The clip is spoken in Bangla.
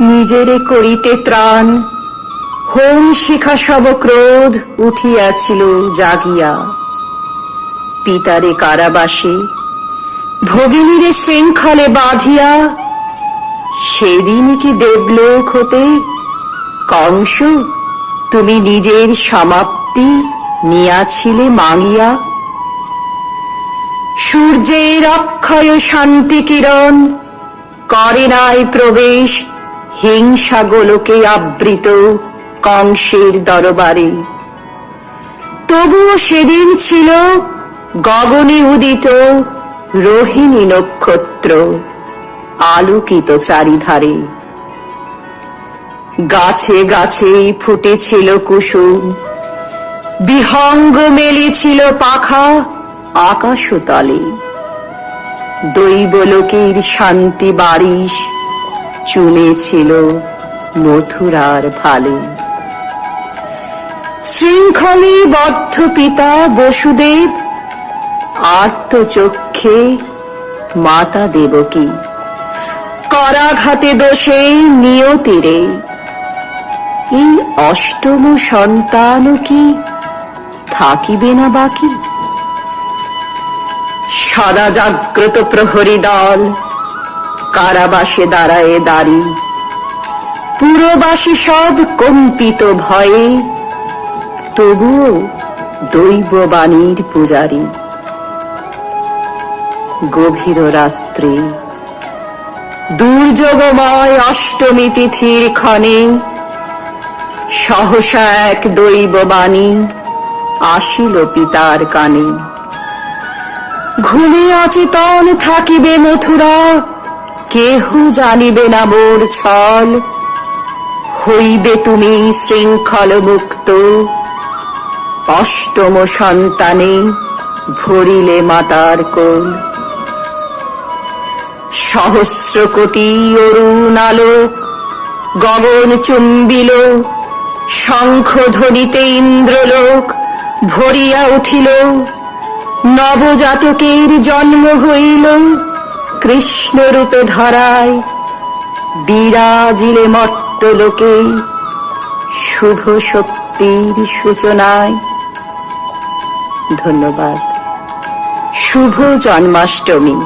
নিজেরে করিতে ত্রাণ। হোম শিখা সব ক্রোধ উঠিয়াছিল জাগিয়া। পিতারে কারাবাসে, ভগিনীরে শৃঙ্খলে বাঁধিয়া, সেদিন কি দেবলোক হতে? কংস, তুমি নিজের সমাপ্তি নিয়াছিলে মাঙিয়া সূর্যের অক্ষয় শান্তি কিরণ, করে নাই প্রবেশ হিংসা গোলকে আবৃত কংসের দরবারে। তবুও সেদিন ছিল গগনে উদিত রোহিণী নক্ষত্র আলোকিত চারিধারে। গাছে গাছে ফুটেছিল কুসুম, বিহঙ্গ মেলেছিল পাখা আকাশতলে। দৈবলোকের শান্তি বারিশ চুমেছিল মথুরার ভালে। শৃঙ্খলে বদ্ধ পিতা বসুদেব আত্মচক্ষে মাতা দেবকী। করাঘাতে দোষে নিয়তিরে এই অষ্টম সন্তান কি থাকিবে না বাকি? সদা জাগ্রত প্রহরী দল কারাবাসে দাঁড়ায় দাঁড়ি। পুরবাসী সব কম্পিত ভয়ে, তবুও দৈববাণীর পূজারী। গভীর রাত্রে দুর্যোগময় অষ্টমী তিথির ক্ষণে সহসা এক দৈববাণী আসিল পিতার কানে। ঘুমে অচেতন থাকিবে মথুরা কেহ জানিবে না মোর ছল? হইবে তুমি শৃঙ্খল মুক্ত। অষ্টম সন্তানে ভরিলে মাতার কোল। সহস্র কোটি অরুণ আলোক গগন চুম্বিল। শঙ্খ ধ্বনিতে ইন্দ্রলোক ভরিয়া উঠিল। নবজাতকের জন্ম হইল। কৃষ্ণ রূপে ধরায় বিরাজিলে মর্তলোকে শুভ শক্তির সূচনায়। ধন্যবাদ। শুভ জন্মাষ্টমী।